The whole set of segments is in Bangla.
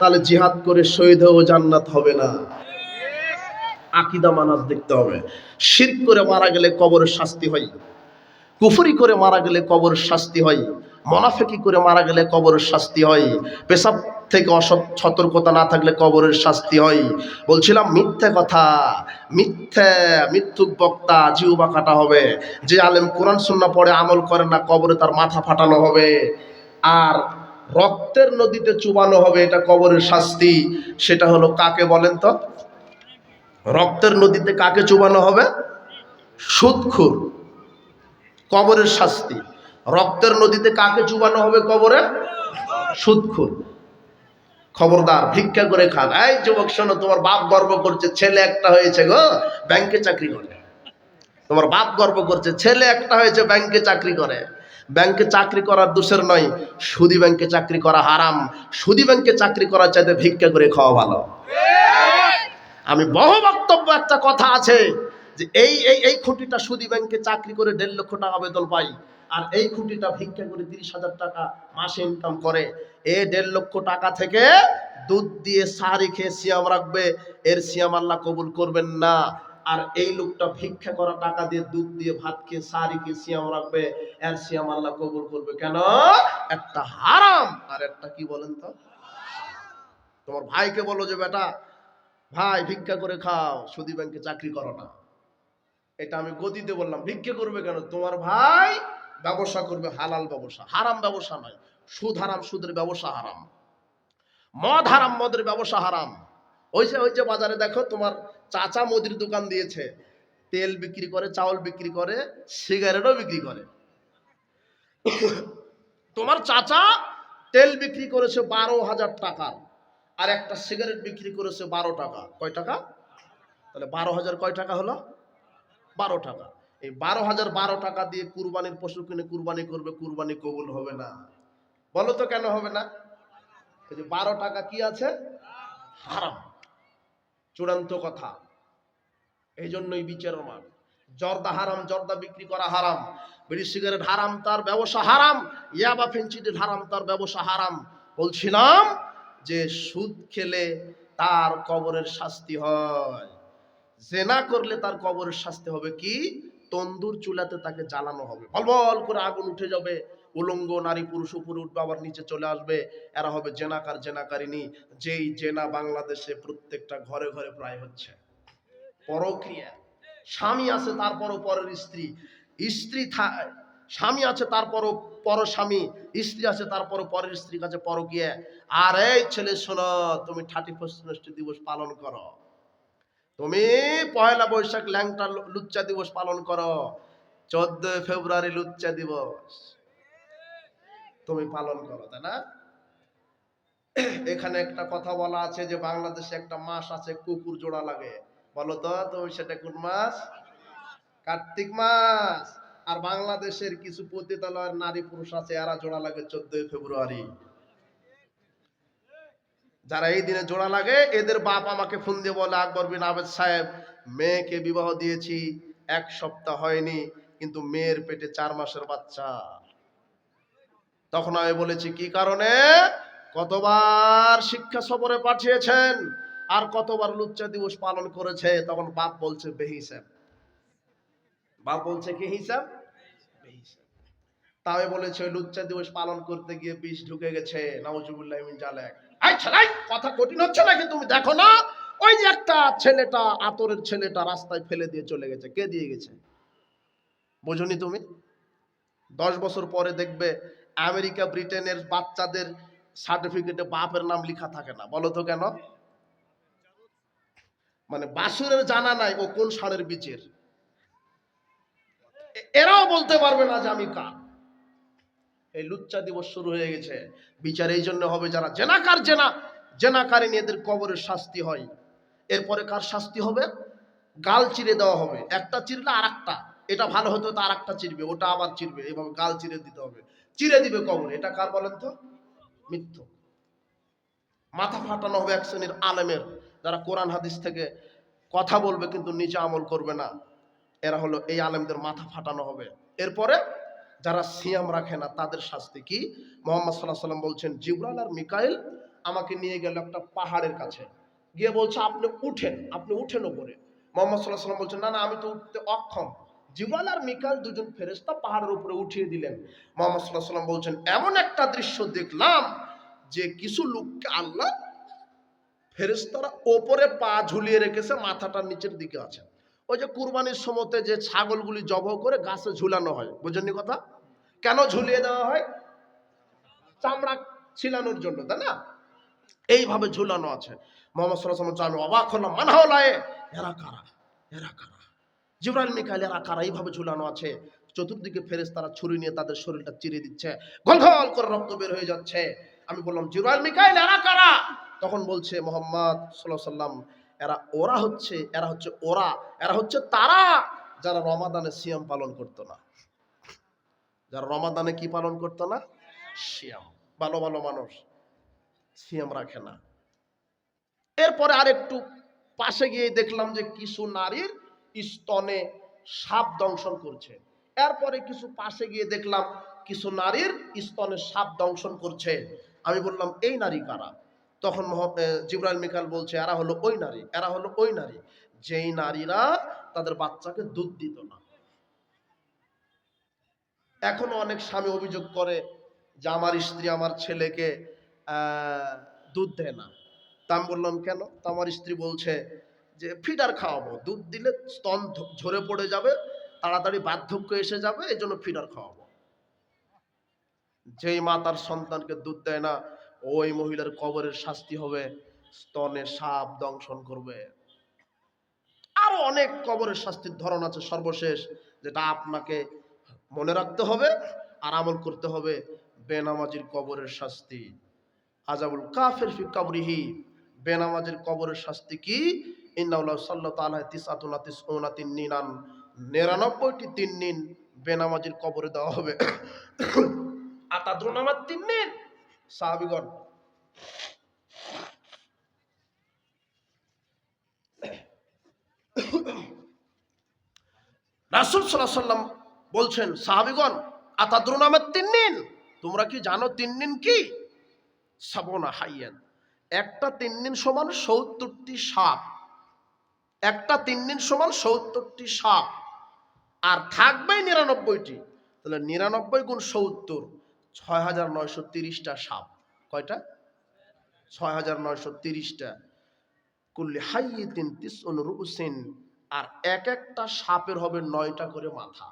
তাহলে জিহাদ করে শহীদ ও জান্নাত হবে না। আকিদা মানাজ দেখতে হবে। শির করে মারা গেলে কবরের শাস্তি হয়। কুফরি করে মারা গেলে কবরের শাস্তি হয়। মনাফেকি করে মারা গেলে কবরের শাস্তি হয়। পেশাব থেকে অসৎ সতর্কতা না থাকলে কবরের শাস্তি হয়। বলছিলাম, মিথ্যে কথা। মিথ্যে, মিথ্যুক বক্তা জিউবা কাটা হবে। যে আলেম কোরআন সুন্না পড়ে আমল করে না, কবরে তার মাথা ফাটানো হবে। আর রক্তের নদীতে চুবানো হবে, এটা কবরের শাস্তি। সেটা হলো কাকে বলেন তো? রক্তের নদীতে কাকে চুবানো হবে? সুদখুর কবরের শাস্তি। রক্তের নদীতে কাকে চুবানো হবে কবরে? সুদখুর খবরদার, ভিক্ষা করে খান। এই যুবক, শোনো, তোমার বাপ গর্ব করছে, ছেলে একটা হয়েছে গো, ব্যাংকে চাকরি করে। তোমার বাপ গর্ব করছে, ছেলে একটা হয়েছে, ব্যাংকে চাকরি করে। ব্যাংকে চাকরি করার দোষের নয়। সুদি ব্যাংকে চাকরি করা হারাম। সুদি ব্যাংকে চাকরি করার চাইতে ভিক্ষা করে খাওয়া ভালো। আমি বহু বক্তব্য, একটা কথা আছে যে এই এই এই খুঁটিটা সুদি ব্যাংকে চাকরি করে দেড় লক্ষ টাকা বেতন পাই আর এই খুঁটিটা ভিক্ষা করে তিরিশ হাজার টাকা মাসে ইনকাম করে। এ দেড় লক্ষ টাকা থেকে দুধ দিয়ে সারি খেয়ে সিয়াম রাখবে। এর সিয়াম আল্লাহ কবুল করবেন না। আর এই লোকটা ভিক্ষা করা টাকা দিয়ে দুধ দিয়ে ভাত খেয়ে সাহারি খেয়ে সিয়াম রাখবে, এর সিয়াম আল্লাহ কবুল করবে। কেন? একটা হারাম। আর একটা কি বলেন তো? তোমার ভাইকে বলো যে, বেটা, ভাই, ভিক্ষা করে খাও, সুদী ব্যাংকে চাকরি করো না। এটা আমি গদিতে বললাম, ভিক্ষা করবে কেন? তোমার ভাই ব্যবসা করবে, হালাল ব্যবসা। হারাম ব্যবসা নয়, সুদ হারাম, সুদের ব্যবসা হারাম। মদ হারাম, মদের ব্যবসা হারাম। ওই যে ওই যে বাজারে দেখো তোমার চাচা মুদির দোকান দিয়েছে। তেল বিক্রি করে, চাউল বিক্রি করে, সিগারেটও বিক্রি করে। তোমার চাচা তেল বিক্রি করেছে বারো হাজার টাকার আর একটা সিগারেট বিক্রি করেছে বারো টাকা। কয় টাকা? তাহলে বারো হাজার কয় টাকা হলো? বারো টাকা। এই বারো হাজার বারো টাকা দিয়ে কুরবানির পশু কিনে কুরবানি করবে, কুরবানি কবুল হবে না। বলো তো কেন হবে না? বারো টাকা কি আছে? হারাম। চূড়ান্ত কথা। এই জন্যই বিচারের মান জর্দা হারাম, জর্দা বিক্রি করা হারাম। বিড়ি, সিগারেট হারাম, তার ব্যবসা হারাম। ইয়াবা ফেন্সিডিল হারাম, তার ব্যবসা হারাম। বলছিলাম যে সুদ খেলে তার কবরের শাস্তি হয়। জেনা করলে তার কবরের শাস্তি হবে কি? তন্দুর চুলাতে তাকে জ্বালানো হবে। বল বল করে আগুন উঠে যাবে। উলঙ্গ নারী, পুরুষ উপরে উঠবে, আবার নিচে চলে আসবে। এরা হবে জেনাকার জেনাকারিনী যেই জেনা বাংলাদেশে প্রত্যেকটা ঘরে ঘরে প্রায় হচ্ছে। পরক্রিয়া। স্বামী আছে, তারপরও পরের স্ত্রী। স্ত্রী স্বামী আছে, তারপরও পর স্বামী। স্ত্রী আছে, তারপরও পরের স্ত্রীর কাছে পরকিয়া আর এই ছেলে, শোনো, তুমি থার্টি ফার্স্ট দিবস পালন করো। তুমি পয়লা বৈশাখ ল্যাংটা লুচ্চা দিবস পালন করো। চোদ্দ ফেব্রুয়ারি লুচ্চা দিবস। তুমি পালন করো, তাই না? এখানে একটা কথা বলা আছে যে বাংলাদেশে একটা মাস আছে, কুকুর জোড়া লাগে। বলো তো, তুমি সেটা কোন মাস কার্তিক মাস আর বাংলাদেশের কিছু পতিতালয়ের নারী পুরুষ আছে, এরা জোড়া লাগে চোদ্দই ফেব্রুয়ারি। যারা এই দিনে জোড়া লাগে, এদের বাপ আমাকে ফোন দিয়ে বলে, আকবর বিন আবেদ সাহেব, মেয়েকে বিবাহ দিয়েছি, এক সপ্তাহ হয়নি, কিন্তু মেয়ের পেটে চার মাসের বাচ্চা। তখন আমি বলেছি, কি কারণে? কতবার শিক্ষা সফরে পাঠিয়েছেন আর কতবার লুচ্চা দিবস পালন করেছে? তখন বাপ বলছে, বেহিসাব। বাপ বলছে, কি হিসাব? তাও বলেছে লুচ্চা দিবস পালন করতে গিয়ে বিষ ঢুকে গেছে। নাউজুবুল্লাহ মিন জালেক। কথা কঠিন হচ্ছে নাকি তুমি? দেখো না, ওই যে একটা ছেলেটা, আতরের ছেলেটা রাস্তায় ফেলে দিয়ে চলে গেছে। কে দিয়ে গেছে? বোঝনি তুমি? দশ বছর পরে দেখবে আমেরিকা, ব্রিটেনের বাচ্চাদের সার্টিফিকেটে বাপের নাম লেখা থাকে না। বলো তো কেন? মানে বাসুরের জানা নাই ও কোন ষাঁড়ের বীজের। এরাও বলতে পারবে না যে আমি কার। এই লুচ্চা দিবস শুরু হয়ে গেছে। বিচার এই জন্য হবে যারা জেনাকার জেনা জেনাকারিনী এদের কবরের শাস্তি হয়। এরপরে কার শাস্তি হবে? গাল চিরে দেওয়া হবে। একটা চিরলে আর এটা ভালো হতো তো আর একটা চিরবে, ওটা আবার চিরবে। এভাবে গাল চিরে দিতে হবে। চিরে দিবে কবরে। এটা কার বলেন তো? মিথ্যু মাথা ফাটানো হবে এক শ্রেণির আলেমের যারা কোরআন হাদিস থেকে কথা বলবে কিন্তু নিচে আমল করবে না। এরা হলো এই আলেমদের মাথা ফাটানো হবে। এরপরে যারা সিয়াম রাখে না, তাদের শাস্তি কি? মোহাম্মদ সাল্লাহ সাল্লাম বলছেন জিবরাল আর মিকাইল আমাকে নিয়ে গেল একটা পাহাড়ের কাছে। গিয়ে বলছে, আপনি উঠেন আপনি উঠেন ওপরে মোহাম্মদ সাল্লাহ সাল্লাম বলছেন, না না, আমি তো উঠতে অক্ষম। জিব্রাল আর মিকাল দুজন ফেরেস্তা পাহাড়ের উপরে উঠিয়ে দিলেন। মোহাম্মদ সাল্লাহ সাল্লাম বলছেন, এমন একটা দৃশ্য দেখলাম যে কিছু লোককে আল্লাহ ফেরেস্তারা ওপরে পা ঝুলিয়ে রেখেছে, মাথাটা নিচের দিকে আছে। ওই যে কুরবানির সময়তে যে ছাগলগুলি জবহ করে গাছে ঝুলানো হয় বুঝেননি কথা? কেন ঝুলিয়ে দেওয়া হয়? চামড়া ছিলানোর জন্য, তাই না? এইভাবে ঝুলানো আছে। মোহাম্মদ সাল্লাহ আমি অবাক হলাম মানহাওলায় এরা কারা? এরা কারা? জিব্রাইল মিকাইল এরা কারা এইভাবে ঝুলানো আছে। চতুর্দিকে ফেরেস তারা ছুরি নিয়ে তাদের শরীরটা চিরে দিচ্ছে। গলঘল করে রক্ত বের হয়ে যাচ্ছে। আমি বললাম, জিব্রাইল মিকাইল এরা কারা? তখন বলছে, মোহাম্মদ সাল্লাহ সাল্লাম এরা ওরা হচ্ছে, এরা হচ্ছে ওরা, এরা হচ্ছে তারা যারা রমাদানে সিয়াম পালন করতো না। যারা রমাদানে কি পালন করতো না? সিয়াম। ভালো ভালো মানুষ। সিয়াম রাখে না। এরপরে আর একটু পাশে গিয়ে দেখলাম যে কিছু নারীর স্তনে সাপ দংশন করছে। এরপরে কিছু পাশে গিয়ে দেখলাম কিছু নারীর স্তনে সাপ দংশন করছে। আমি বললাম, এই নারী কারা? তখন জিবরাইল মিকাল বলছে, এরা হলো ওই নারী, এরা হলো ওই নারী। যেই নারীরা তাদের বাচ্চাকে দুধ দিত না। এখনও অনেক স্বামী অভিযোগ করে যে, আমার স্ত্রী আমার ছেলেকে দুধ দেয় না। তা আমি বললাম, কেন? তা আমার স্ত্রী বলছে যে ফিডার খাওয়াবো। দুধ দিলে স্তন ঝরে পড়ে যাবে, তাড়াতাড়ি বার্ধক্য এসে যাবে এই জন্য ফিডার খাওয়াবো। যেই মা তার সন্তানকে দুধ দেয় না, ওই মহিলার কবরের শাস্তি হবে স্তনে সাপ দংশন করবে। আরও অনেক কবরের শাস্তির ধরন আছে সর্বশেষ, যেটা আপনাকে মনে রাখতে হবে আর আমল করতে হবে বেনামাজির কবরের শাস্তি। আজাবুল কাফের ফি কাবরিহি, বেনামাজির কবরের শাস্তি কি? সাল্লাহ তিন্নিনান নিরানব্বইটি তিন্নিন বেনামাজির কবরে দেওয়া হবে। আমার তিন্নিন সাহাবিগণ, রাসূল আলাইহি সাল্লাম বলছেন, সাহাবিগণ আতাদ্রুন আমার তিন্নিন তোমরা কি জানো তিন্নিন কি? সাবনা হাইয়ান। একটা তিন দিন সমান সত্তরটি সাপ। একটা তিন দিন সমান সত্তরটি সাপ। আর থাকবে নিরানব্বইটি। তাহলে নিরানব্বই গুণ সত্তর ছয় হাজার নয়শো তিরিশটা সাপ। কয়টা? ছয় হাজার নয়শো তিরিশটা। কুল্লি হাইয়ে তিন তিস রুসিন আর এক একটা সাপের হবে নয়টা করে মাথা।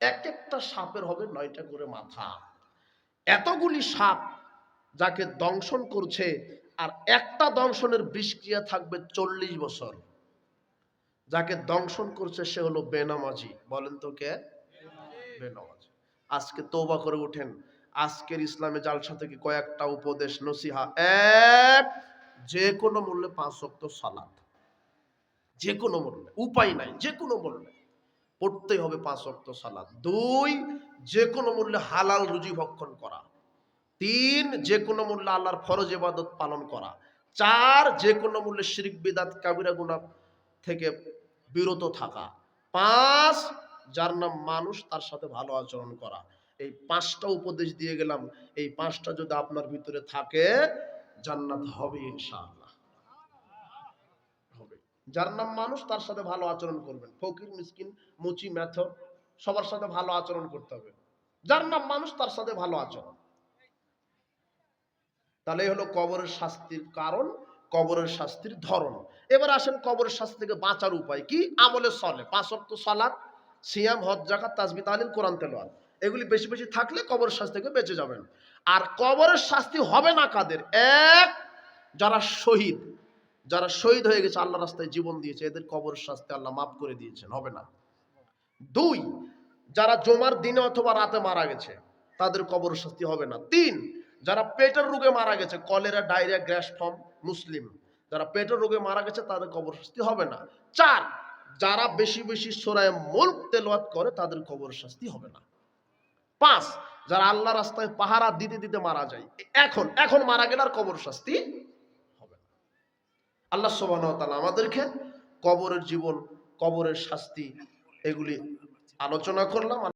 এক একটা সাপের হবে নয়টা করে মাথা। এতগুলি সাপ যাকে দংশন করছে আর একটা দংশনের বিষক্রিয়া থাকবে চল্লিশ বছর। যাকে দংশন করছে সে হলো বেনামাজি। বলেন তো কে? বেনামাজি। আজকে তৌবা করে উঠেন। আজকের ইসলামে জালসা থেকে কয়েকটা উপদেশ, নসিহা। এক যে কোনো মূল্যে পাঁচ অক্ত সালাদ যে কোনো মূল্যে, উপায় নাই যে কোনো মূল্যে। পড়তেই হবে পাঁচ অক্ত সালাদ দুই যে কোনো মূল্যে হালাল রুজি ভক্ষণ করা। তিন, যে কোনো মূল্যে আল্লাহর ফরজ ইবাদত পালন করা। চার, যে কোনো মূল্যে শিরিক, বিদাত, কাবিরা, গুনাহ থেকে বিরত থাকা। পাঁচ, যার নাম মানুষ, তার সাথে ভালো আচরণ করা। এই পাঁচটা উপদেশ দিয়ে গেলাম। এই পাঁচটা যদি আপনার ভিতরে থাকে, জান্নাত হবে ইনশাআল্লাহ। হবে। যার নাম মানুষ, তার সাথে ভালো আচরণ করবেন। ফকির, মিসকিন, মুচি ম্যাথ সবার সাথে ভালো আচরণ করতে হবে। যার নাম মানুষ, তার সাথে ভালো আচরণ। তাহলে হলো কবরের শাস্তির কারণ, কবরের শাস্তির ধরন। এবার আসেন কবরের শাস্তি থেকে বাঁচার উপায় কি? আমলে সলে, পাঁচ অক্ট সালাত, সিয়াম, হজ জাকাত তাজবি তালিল কোরআন তেলোয়াত এগুলি বেশি বেশি থাকলে কবরের শাস্তি থেকে বেঁচে যাবেন। আর কবরের শাস্তি হবে না কাদের? এক, যারা শহীদ। যারা শহীদ হয়ে গেছে, আল্লাহ রাস্তায় জীবন দিয়েছে, এদের কবরের শাস্তি আল্লাহ মাফ করে দিয়েছেন, হবে না। দুই, যারা জমার দিনে অথবা রাতে মারা গেছে, তাদের কবরের শাস্তি হবে না। তিন যারা পেটের রোগে মারা গেছে, কলেরা, ডায়রিয়া গ্যাস ফর্ম মুসলিম, যারা পেটের রোগে মারা গেছে, তাদের কবর শাস্তি হবে না। চার, যারা বেশি বেশি সোরায় মুল্ক তেলাওয়াত করে, তাদের কবর শাস্তি হবে না। পাঁচ, যারা আল্লাহ রাস্তায় পাহারা দিতে দিতে মারা যায়, এখন এখন মারা গেলে আর কবর শাস্তি হবে না। আল্লাহ সুবহানাহু ওয়া তাআলা আমাদেরকে কবরের জীবন, কবরের শাস্তি, এগুলি আলোচনা করলাম।